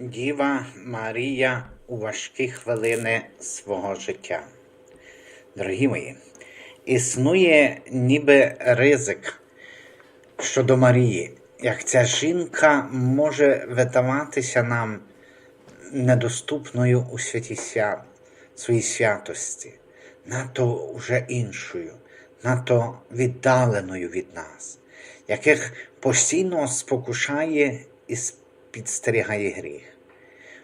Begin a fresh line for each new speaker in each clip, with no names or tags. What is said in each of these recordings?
Діва Марія у важкі хвилини свого життя. Дорогі мої, існує ніби ризик щодо Марії, як ця жінка може видаватися нам недоступною у святі свят, своїй святості, надто вже іншою, надто віддаленою від нас, яких постійно спокушає і підстерігає гріх.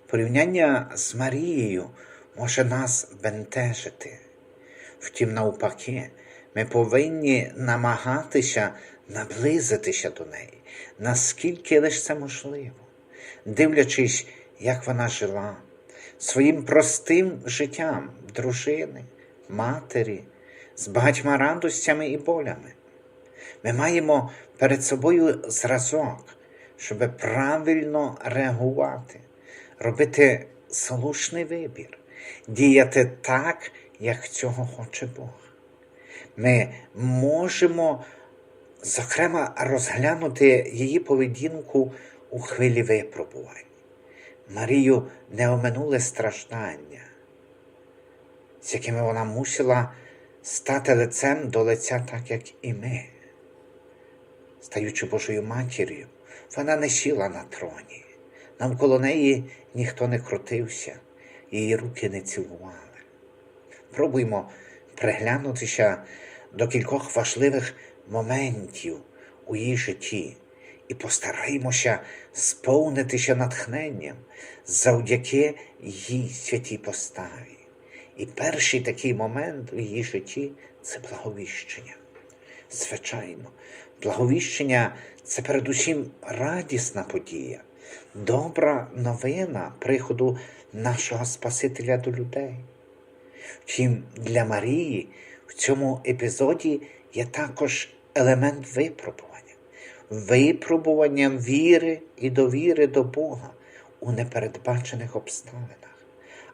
Порівняння з Марією може нас бентежити. Втім, навпаки, ми повинні намагатися наблизитися до неї, наскільки лише це можливо, дивлячись, як вона жила, своїм простим життям дружини, матері, з багатьма радостями і болями. Ми маємо перед собою зразок, щоб правильно реагувати, робити слушний вибір, діяти так, як цього хоче Бог. Ми можемо, зокрема, розглянути її поведінку у хвилі випробувань. Марію не оминули страждання, з якими вона мусила стати лицем до лиця, так як і ми. Стаючи Божою матір'ю, вона не сіла на троні. Навколо неї ніхто не крутився, її руки не цілували. Пробуймо приглянутися до кількох важливих моментів у її житті і постараємося сповнитися натхненням завдяки її святій поставі. І перший такий момент у її житті це благовіщення. Звичайно, благовіщення це передусім радісна подія, добра новина приходу нашого Спасителя до людей. Втім, для Марії в цьому епізоді є також елемент випробування, випробування віри і довіри до Бога у непередбачених обставинах,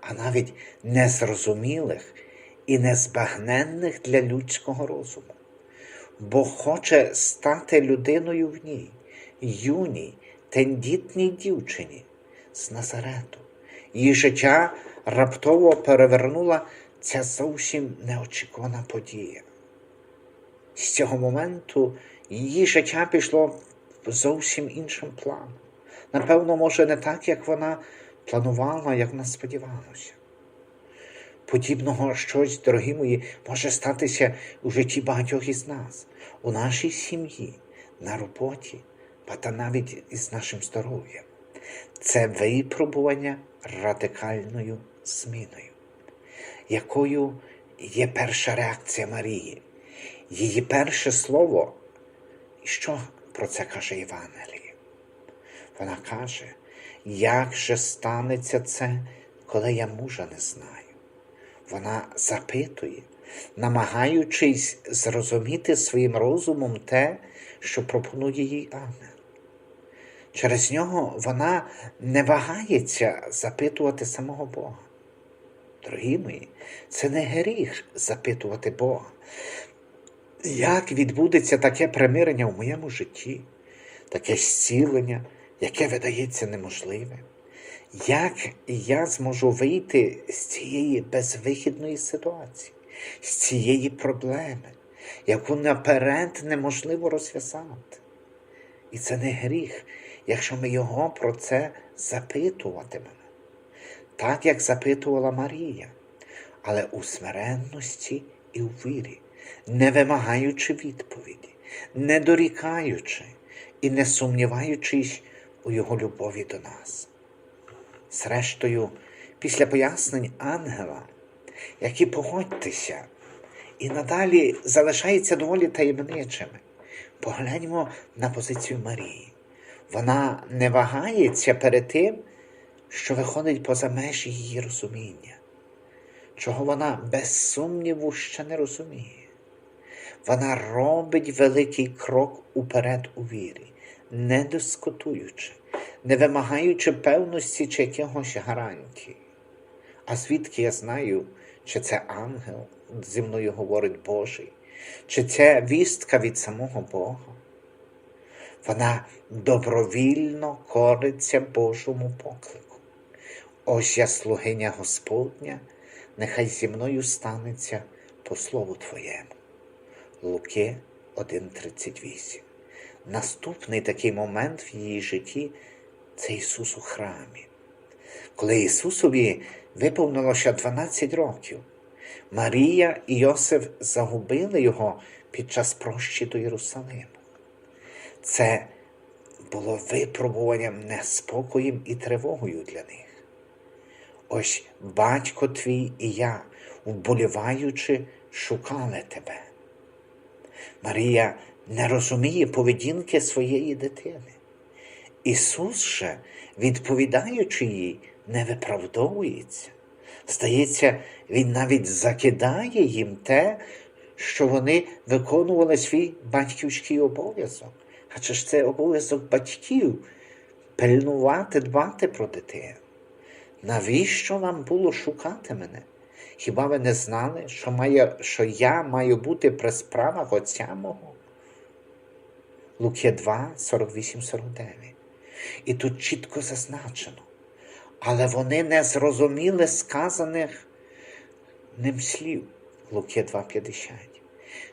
а навіть незрозумілих і незбагненних для людського розуму. Бог хоче стати людиною в ній, юній, тендітній дівчині з Назарету. Її життя раптово перевернула ця зовсім неочікувана подія. З цього моменту її життя пішло зовсім іншим планом. Напевно, може, не так, як вона планувала, як вона сподівалася. Подібного щось, дорогі мої, може статися у житті багатьох із нас, у нашій сім'ї, на роботі, та навіть із нашим здоров'ям. Це випробування радикальною зміною, якою є перша реакція Марії, її перше слово. І що про це каже Євангеліє? Вона каже, як же станеться це, коли я мужа не знаю? Вона запитує, намагаючись зрозуміти своїм розумом те, що пропонує їй ангел. Через нього вона не вагається запитувати самого Бога. Дорогі мої, це не гріх запитувати Бога. Як відбудеться таке примирення в моєму житті, таке зцілення, яке видається неможливим? Як я зможу вийти з цієї безвихідної ситуації, з цієї проблеми, яку наперед неможливо розв'язати? І це не гріх, якщо ми його про це запитуватимемо, так як запитувала Марія, але у смиренності і у вірі, не вимагаючи відповіді, не дорікаючи і не сумніваючись у його любові до нас. Зрештою, після пояснень ангела, які погодьтеся, і надалі залишаються доволі таємничими, погляньмо на позицію Марії. Вона не вагається перед тим, що виходить поза межі її розуміння, чого вона без сумніву ще не розуміє. Вона робить великий крок уперед у вірі, не дискутуючи, не вимагаючи певності чи якогось гарантії. А звідки я знаю, чи це ангел зі мною говорить Божий, чи це вістка від самого Бога? Вона добровільно кориться Божому поклику. Ось я слугиня Господня, нехай зі мною станеться по слову Твоєму. Луки 1.38. Наступний такий момент в її житті це Ісус у храмі. Коли Ісусові виповнилося 12 років, Марія і Йосиф загубили його під час прощі до Єрусалиму. Це було випробуванням неспокоєм і тривогою для них. Ось батько твій і я, вболіваючи, шукали тебе. Марія не розуміє поведінки своєї дитини. Ісус же, відповідаючи їй, не виправдовується. Здається, Він навіть закидає їм те, що вони виконували свій батьківський обов'язок. Адже ж це обов'язок батьків пильнувати, дбати про дитину. Навіщо вам було шукати мене? Хіба ви не знали, що, має, що я маю бути при справах Отця мого? Луки 2, 48, 49. І тут чітко зазначено. Але вони не зрозуміли сказаних ним слів. Луки 2,50.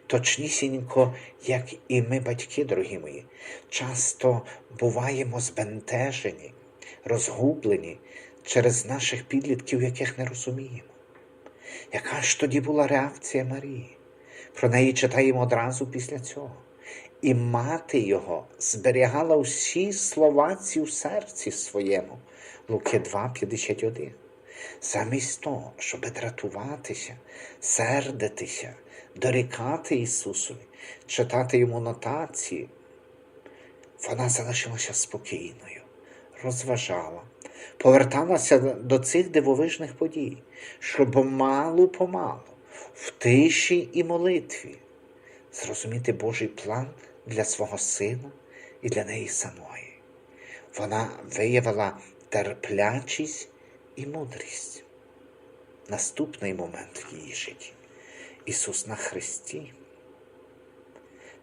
Точнісінько, як і ми, батьки, дорогі мої, часто буваємо збентежені, розгублені через наших підлітків, яких не розуміємо. Яка ж тоді була реакція Марії? Про неї читаємо одразу після цього. І мати його зберігала всі слова ці в серці своєму. Луки 2,51. Замість того, щоб дратуватися, сердитися, дорікати Ісусові, читати йому нотації, вона залишилася спокійною, розважала, поверталася до цих дивовижних подій, щоб малу помалу, в тиші і молитві, зрозуміти Божий план для свого сина і для неї самої. Вона виявила терплячість і мудрість. Наступний момент в її житті Ісус на Христі.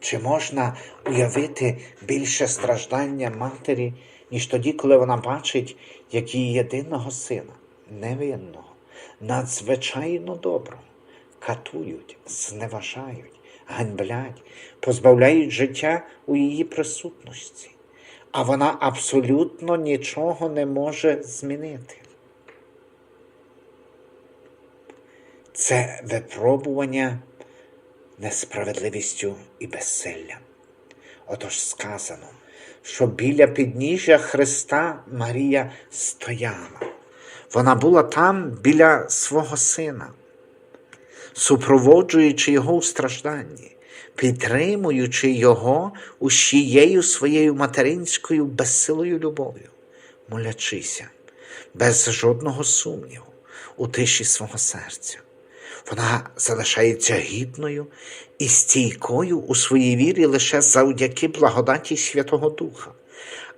Чи можна уявити більше страждання матері, ніж тоді, коли вона бачить, як її єдиного сина, невинного, надзвичайно доброго, катують, зневажають, ганьблять, позбавляють життя у її присутності, а вона абсолютно нічого не може змінити. Це випробування несправедливістю і безсиллям. Отож сказано, що біля підніжжя Христа Марія стояла. Вона була там біля свого сина, супроводжуючи його у стражданні, підтримуючи його усією своєю материнською безсилою любов'ю, молячися, без жодного сумніву, у тиші свого серця. Вона залишається гідною і стійкою у своїй вірі лише завдяки благодаті Святого Духа,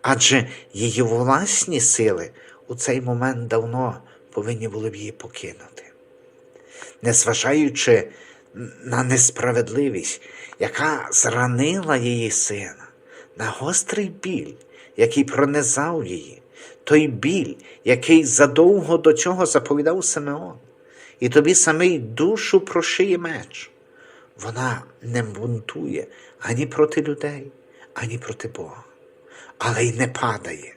адже її власні сили у цей момент давно повинні були б її покинути. Незважаючи на несправедливість, яка зранила її сина, на гострий біль, який пронизав її, той біль, який задовго до цього заповідав Симеон і тобі самий душу прошиє меч. Вона не бунтує ані проти людей, ані проти Бога, але й не падає.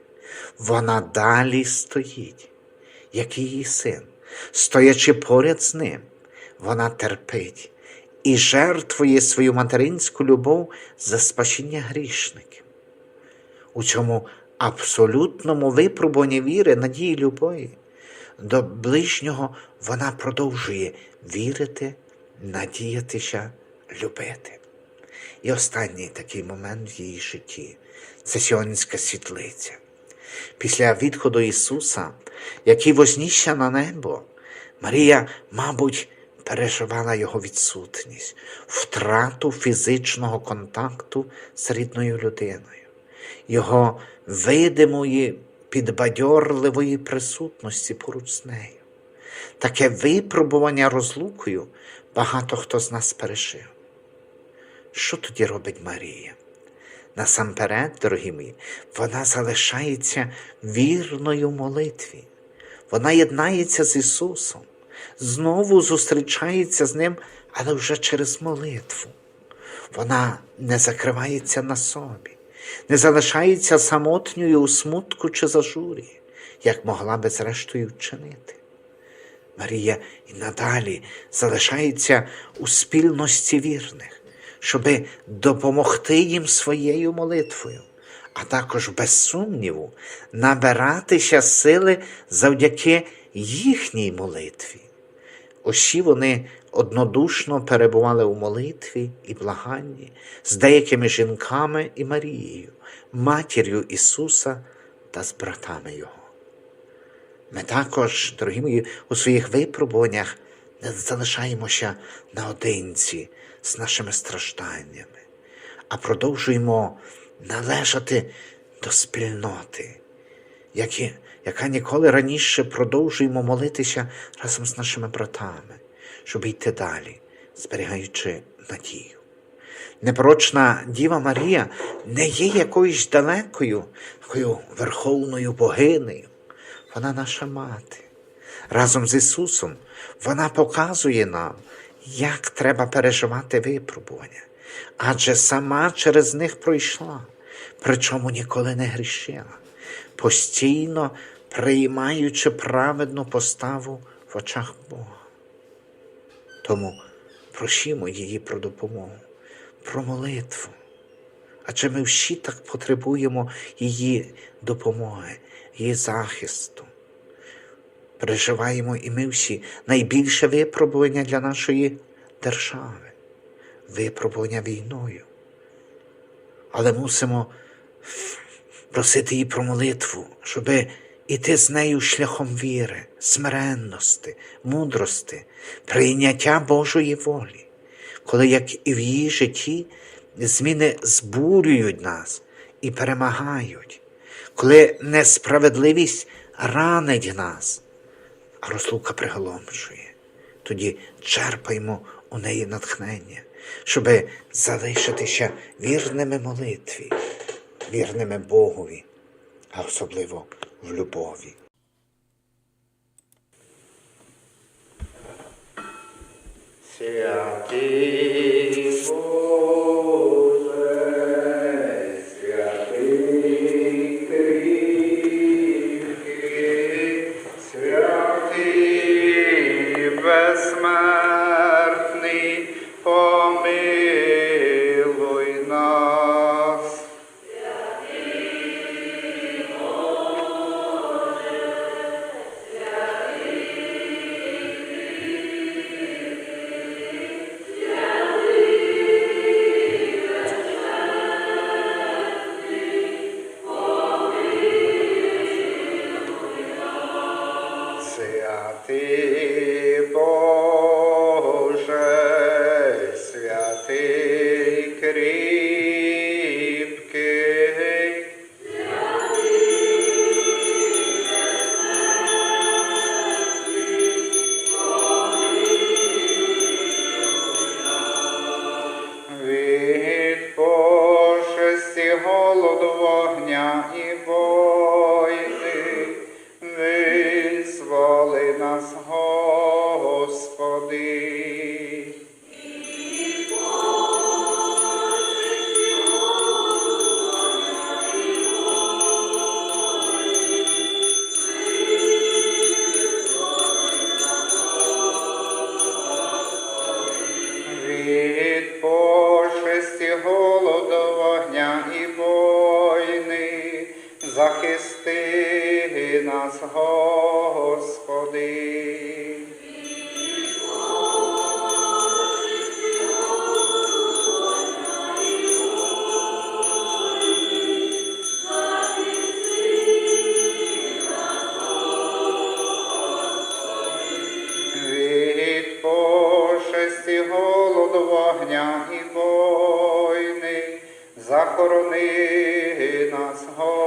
Вона далі стоїть, як її син, стоячи поряд з ним, вона терпить і жертвує свою материнську любов за спасіння грішників. У цьому абсолютному випробуванні віри, надії любові до ближнього вона продовжує вірити, надіятися, любити. І останній такий момент в її житті це сіонська світлиця. Після відходу Ісуса, який вознісся на небо, Марія, мабуть, переживала його відсутність, втрату фізичного контакту з рідною людиною, його видимої підбадьорливої присутності поруч з нею. Таке випробування розлукою багато хто з нас пережив. Що тоді робить Марія? насамперед, дорогі мої, вона залишається вірною молитві. Вона єднається з Ісусом, знову зустрічається з Ним, але вже через молитву. Вона не закривається на собі, не залишається самотньою у смутку чи зажурі, як могла би зрештою вчинити. Марія і надалі залишається у спільності вірних, щоби допомогти їм своєю молитвою, а також, без сумніву, набиратися сили завдяки їхній молитві. Усі вони однодушно перебували у молитві і благанні з деякими жінками і Марією, матір'ю Ісуса та з братами Його. Ми також, дорогі мої, у своїх випробуваннях не залишаємося наодинці з нашими стражданнями, а продовжуємо належати до спільноти, які, яка ніколи раніше продовжуємо молитися разом з нашими братами, щоб йти далі, зберігаючи надію. Непорочна Діва Марія не є якоюсь далекою, такою верховною богинею. Вона наша мати. Разом з Ісусом вона показує нам, як треба переживати випробування, адже сама через них пройшла, причому ніколи не грішила, постійно приймаючи праведну поставу в очах Бога. Тому просімо її про допомогу, про молитву. Адже ми всі так потребуємо її допомоги, її захисту. Переживаємо і ми всі найбільше випробування для нашої держави, випробування війною. Але мусимо просити її про молитву, щоби іти з нею шляхом віри, смиренності, мудрости, прийняття Божої волі, коли, як і в її житті, зміни збурюють нас і перемагають, коли несправедливість ранить нас, а розлука приголомшує. Тоді черпаймо у неї натхнення, щоби залишитися вірними молитві, вірними Богові, а особливо в любові. Святий Боже, you born. Захорони нас, Господи.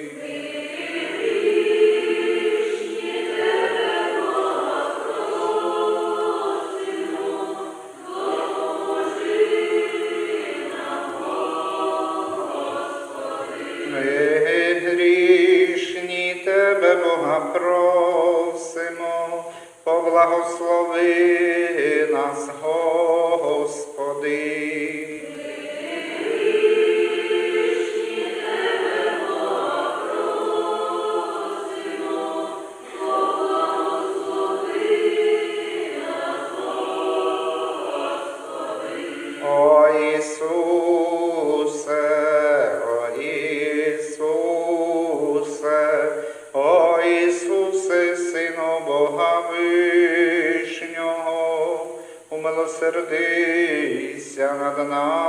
умилосердися над нами.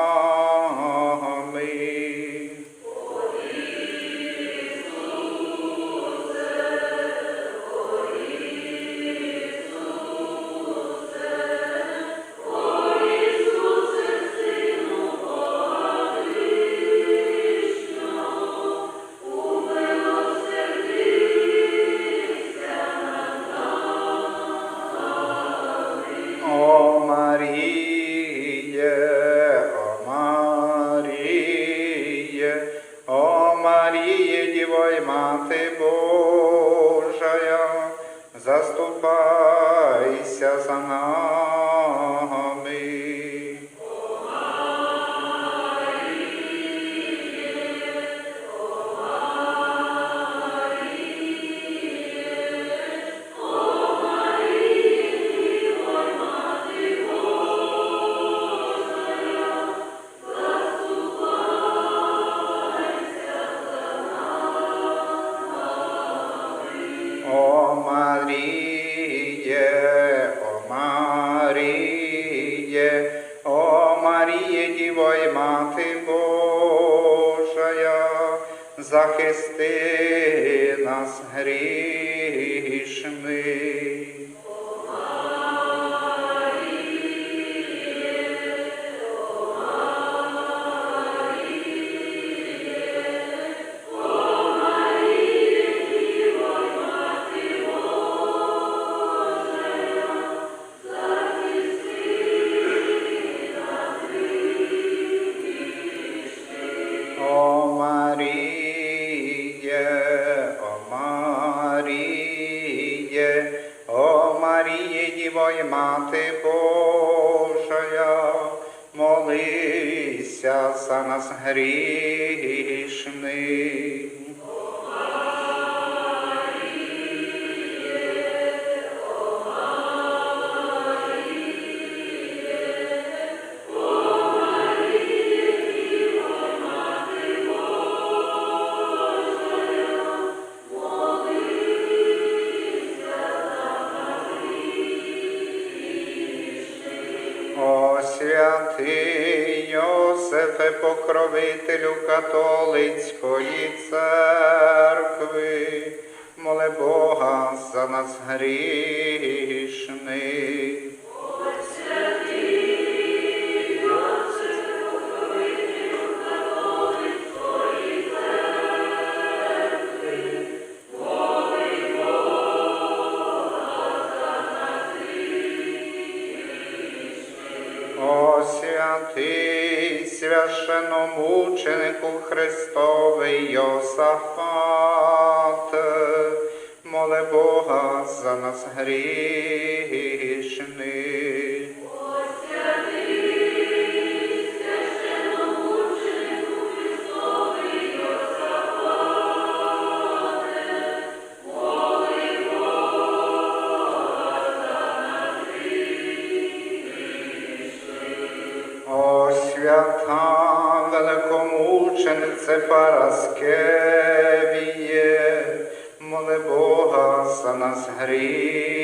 Божая, заступайся грішних. Грішних. Святий священомученику Христовий Йосафат, моли Бога за нас грішних. Великомученице Параскевіє, моли Бога за нас грішних.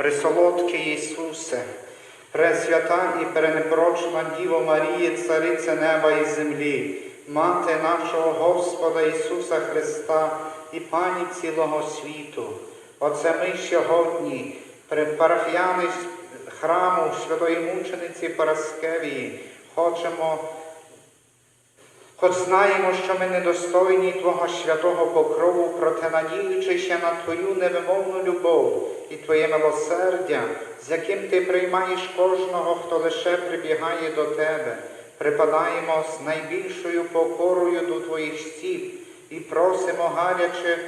Пресолодкий Ісусе, Пресвята і перенепрочна Діво Марії, Цариця неба і землі, Мати нашого Господа Ісуса Христа і Пані цілого світу. Оце ми сьогодні, парафіяни храму Святої Мучениці Параскевії, хочемо Хоч знаємо, що ми недостойні Твого святого покрову, проте надіючися на Твою невимовну любов і Твоє милосердя, з яким Ти приймаєш кожного, хто лише прибігає до Тебе, припадаємо з найбільшою покорою до Твоїх стіп і просимо гаряче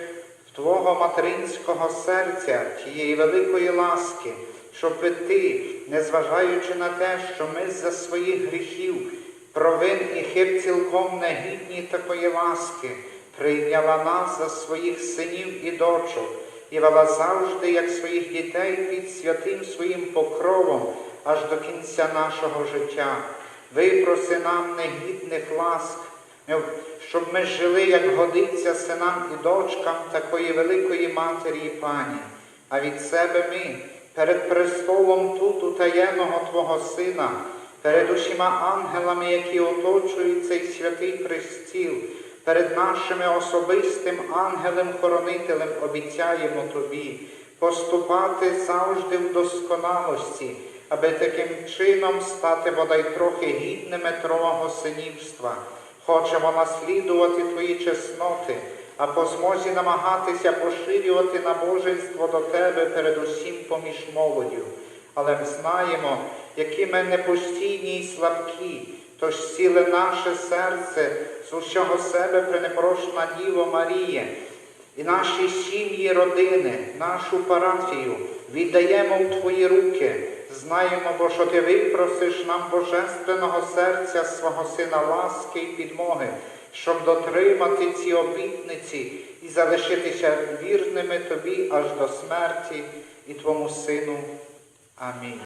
в Твого материнського серця, тієї великої ласки, щоб Ти, незважаючи на те, що ми за своїх гріхів, провин і хиб цілком негідні такої ласки, прийняла нас за своїх синів і дочок, і вела завжди, як своїх дітей, під святим своїм покровом аж до кінця нашого життя. Випроси нам негідних ласк, щоб ми жили, як годиться синам і дочкам такої великої матері і пані. А від себе ми перед престолом тут утаєного Твого Сина, перед усіма ангелами, які оточують цей святий престіл, перед нашими особистим ангелем-хоронителем обіцяємо Тобі поступати завжди в досконалості, аби таким чином стати бодай трохи гідними Твого синівства. Хочемо наслідувати Твої чесноти, а по змозі намагатися поширювати набожество до Тебе перед усім поміж молоддю. Але ми знаємо, які ми непостійні і слабкі, тож ціле наше серце з усього себе пренепрошна Діво Марія, і наші сім'ї, родини, нашу парафію віддаємо в Твої руки. Знаємо, бо що Ти випросиш нам божественного серця свого Сина ласки і підмоги, щоб дотримати ці обітниці і залишитися вірними Тобі аж до смерті і Твому Сину. Амінь.